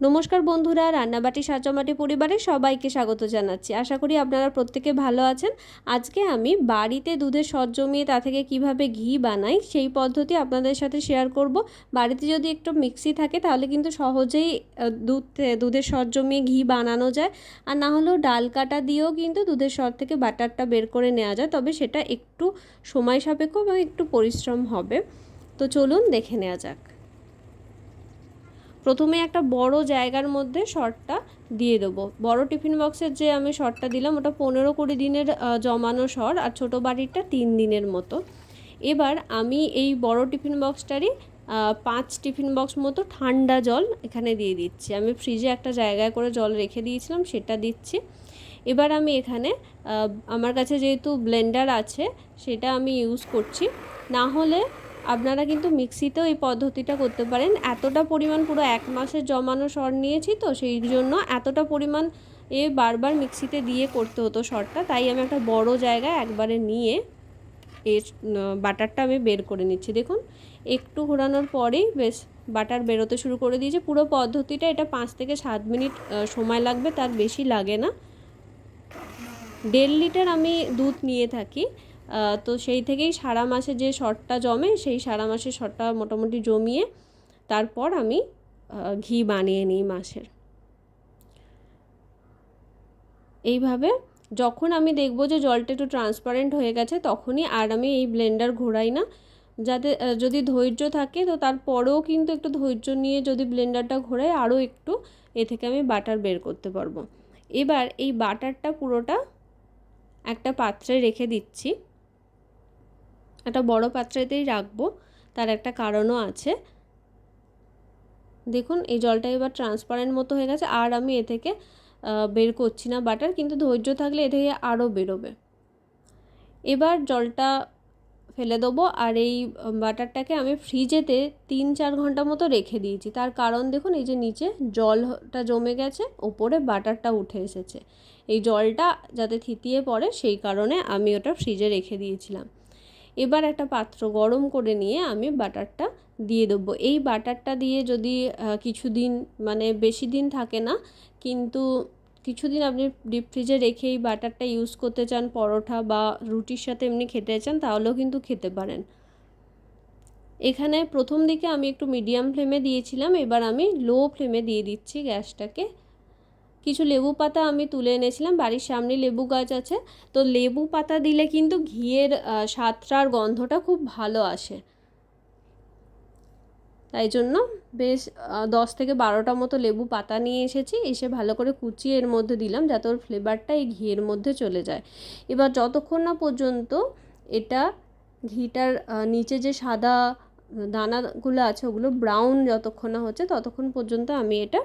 নমস্কার বন্ধুরা, রান্নাবাটি সাজামাটি পরিবারে সবাইকে স্বাগত জানাচ্ছি। আশা করি আপনারা প্রত্যেকে ভালো আছেন। আজকে আমি বাড়িতে দুধের সর জমিয়ে তা থেকে কীভাবে ঘি বানাই সেই পদ্ধতি আপনাদের সাথে শেয়ার করব। বাড়িতে যদি একটু মিক্সি থাকে তাহলে কিন্তু সহজেই দুধ, দুধের সর জমিয়ে ঘি বানানো যায়। আর না হলেও ডাল কাটা দিয়েও কিন্তু দুধের সর থেকে বাটারটা বের করে নেওয়া যায়। তবে সেটা একটু সময় সাপেক্ষ এবং একটু পরিশ্রম হবে। তো চলুন দেখে নেওয়া যাক। প্রথমে একটা বড় জায়গার মধ্যে শর্টটা দিয়ে দেবো। বড় টিফিন বক্সের যে আমি শর্টটা দিলাম, ওটা পনেরো কুড়ি দিনের জমানো শর আর ছোটো বাড়িটা তিন দিনের মতো। এবার আমি এই বড় টিফিন বক্সটারই পাঁচ টিফিন বক্স মতো ঠান্ডা জল এখানে দিয়ে দিচ্ছি। আমি ফ্রিজে একটা জায়গায় করে জল রেখে দিয়েছিলাম, সেটা দিচ্ছি। এবার আমি এখানে আমার কাছে যেহেতু ব্লেন্ডার আছে, সেটা আমি ইউজ করছি। না হলে আপনারা কিন্তু মিক্সিতেও এই পদ্ধতিটা করতে পারেন। এতটা পরিমাণ পুরো এক মাসের জমানো সর নিয়েছি তো, সেই জন্য এতটা পরিমাণ এ বারবার মিক্সিতে দিয়ে করতে হতো সরটা। তাই আমি একটা বড় জায়গায় একবারে নিয়ে এর বাটারটা আমি বের করে নিচ্ছি। দেখুন, একটু ঘোরানোর পরেই বেশ বাটার বেরোতে শুরু করে দিয়েছে। পুরো পদ্ধতিটা এটা পাঁচ থেকে সাত মিনিট সময় লাগবে, তার বেশি লাগে না। দেড় লিটার আমি দুধ নিয়ে থাকি। তো সেই থেকেই সারা মাসে যে শর্টটা জমে, সেই সারা মাসে শর্টটা মোটামুটি জমিয়ে তারপর আমি ঘি বানিয়ে নিই মাসের। এইভাবে যখন আমি দেখব যে জলটা একটু ট্রান্সপারেন্ট হয়ে গেছে, তখনই আর আমি এই ব্লেন্ডার ঘোরাই না। যাতে যদি ধৈর্য থাকে, তো তারপরেও কিন্তু একটু ধৈর্য নিয়ে যদি ব্লেন্ডারটা ঘোরাই, আরও একটু এ থেকে আমি বাটার বের করতে পারব। এবার এই বাটারটা পুরোটা একটা পাত্রে রেখে দিচ্ছি। একটা বড় পাত্রেতেই রাখব, তার একটা কারণও আছে। দেখুন, এই জলটা এবার ট্রান্সপারেন্ট মতো হয়ে গেছে, আর আমি এ থেকে বের করছি না বাটার কিন্তু ধৈর্য থাকলে এ থেকে আরও বেরোবে। এবার জলটা ফেলে দেবো, আর এই বাটারটাকে আমি ফ্রিজেতে তিন চার ঘণ্টা মতো রেখে দিয়েছি। তার কারণ দেখুন, এই যে নিচে জলটা জমে গেছে, ওপরে বাটারটা উঠে এসেছে। এই জলটা যাতে থিতিয়ে পড়ে, সেই কারণে আমি ওটা ফ্রিজে রেখে দিয়েছিলাম। এবার একটা পাত্র গরম করে নিয়ে আমি বাটারটা দিয়ে দেবো। এই বাটারটা দিয়ে যদি কিছুদিন মানে বেশি দিন থাকে না, কিন্তু কিছুদিন আপনি ডিপ ফ্রিজে রেখে এই বাটারটা ইউজ করতে চান, পরোটা বা রুটির সাথে এমনি খেতে চান, তাহলেও কিন্তু খেতে পারেন। এখানে প্রথম দিকে আমি একটু মিডিয়াম ফ্লেমে দিয়েছিলাম, এবার আমি লো ফ্লেমে দিয়ে দিচ্ছি গ্যাসটাকে। কিছু লেবু পাতা আমি তুলে এনেছিলাম, বাড়ির সামনে লেবু গাছ আছে। তো লেবু পাতা দিলে কিন্তু ঘিয়ের স্বাদটার গন্ধটা খুব ভালো আসে। তাই জন্য বেশ দশ থেকে বারোটা মতো লেবু পাতা নিয়ে এসেছি, এসে ভালো করে কুচিয়ে এর মধ্যে দিলাম যাতে ওর ফ্লেভারটা এই ঘিয়ের মধ্যে চলে যায়। এবার যতক্ষণ না পর্যন্ত এটা ঘিটার নিচে যে সাদা দানাগুলো আছে, ওগুলো ব্রাউন যতক্ষণ না হচ্ছে ততক্ষণ পর্যন্ত আমি এটা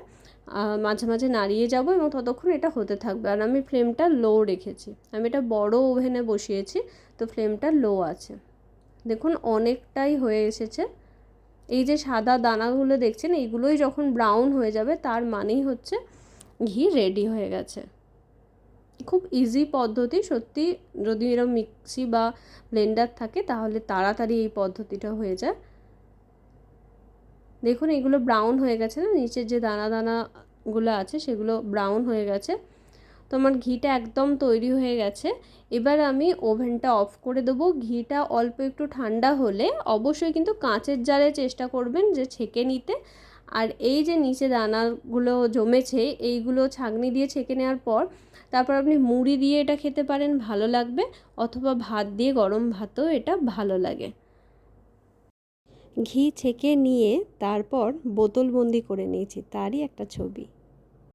মাঝে মাঝে নাড়িয়ে যাব এবং ততক্ষণ এটা হতে থাকবে। আর আমি ফ্লেমটা লো রেখেছি। আমি এটা বড় ওভেনে বসিয়েছি, তো ফ্লেমটা লো আছে। দেখুন, অনেকটাই হয়ে এসেছে। এই যে সাদা দানাগুলো দেখছেন, এইগুলোই যখন ব্রাউন হয়ে যাবে, তার মানেই হচ্ছে ঘি রেডি হয়ে গেছে। খুব ইজি পদ্ধতি, সত্যি যদি এরকম মিক্সি বা ব্লেন্ডার থাকে, তাহলে তাড়াতাড়ি এই পদ্ধতিটা হয়ে যায়। দেখুন, এগুলো ব্রাউন হয়ে গেছে না? নিচের যে দানা দানাগুলো আছে, সেগুলো ব্রাউন হয়ে গেছে। তো আমার ঘিটা একদম তৈরি হয়ে গেছে। এবার আমি ওভেনটা অফ করে দেবো। ঘিটা অল্প একটু ঠান্ডা হলে অবশ্যই কিন্তু কাঁচের জারে চেষ্টা করবেন যে ছেঁকে নিতে। আর এই যে নিচে দানাগুলো জমেছে, এইগুলো ছাঁকনি দিয়ে ছেঁকে নেওয়ার পর তারপর আপনি মুড়ি দিয়ে এটা খেতে পারেন, ভালো লাগবে। অথবা ভাত দিয়ে গরম ভাতও এটা ভালো লাগে। ঘি ছেঁকে নিয়ে তারপর বোতলবন্দি করে নিয়েছি তারই একটা ছবি।